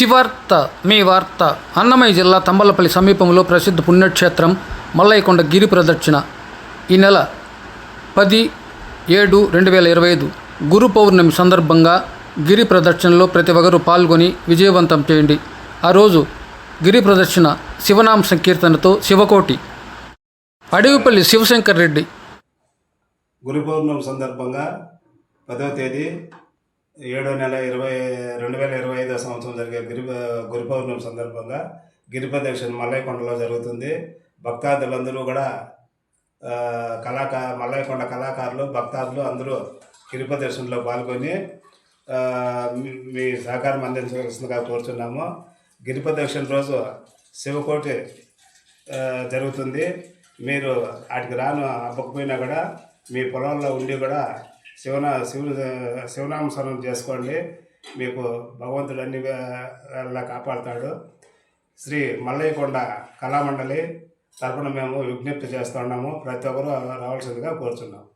శివార్త మీ వార్త అన్నమయ్య జిల్లా తంబలపల్లి సమీపంలో ప్రసిద్ధ పుణ్యక్షేత్రం మల్లయ్యకొండ గిరి ప్రదక్షిణ. ఈ నెల పది ఏడు రెండు వేల ఇరవై ఐదు గురు పౌర్ణమి సందర్భంగా గిరి ప్రదక్షిణలో ప్రతి ఒక్కరూ పాల్గొని విజయవంతం చేయండి. ఆ రోజు గిరి ప్రదక్షిణ శివనామ సంకీర్తనతో శివకోటి. అడవిపల్లి శివశంకర్ రెడ్డి. గురు పౌర్ణమి సందర్భంగా పదవ తేదీ ఏడో నెల ఇరవై రెండు వేల ఇరవై ఐదో సంవత్సరం జరిగే గిరి గురు పౌర్ణమి సందర్భంగా గిరి ప్రదక్షిణ మల్లయ్యకొండలో జరుగుతుంది. భక్తాదులందరూ కూడా కళాకార మల్లైకొండ మల్లయ్యకొండ కళాకారులు భక్తాదులు అందరూ గిరి ప్రదర్శనలో పాల్గొని మీ- సహకారం అందించవలసిందిగా కోరుచున్నాము. గిరి ప్రదక్షిణ రోజు శివకోటి జరుగుతుంది. మీరు వాటికి రాను అవ్వకపోయినా కూడా మీ పొలంలో ఉండి కూడా శివన శివుని శివనామస్మరణం చేసుకోండి. మీకు భగవంతుడు అన్ని వేళలా కాపాడుతాడు. శ్రీ మల్లయ్యకొండ కళామండలి తరపున మేము విజ్ఞప్తి చేస్తున్నాము ప్రతి ఒక్కరూ రావాల్సిందిగా కోరుచున్నాము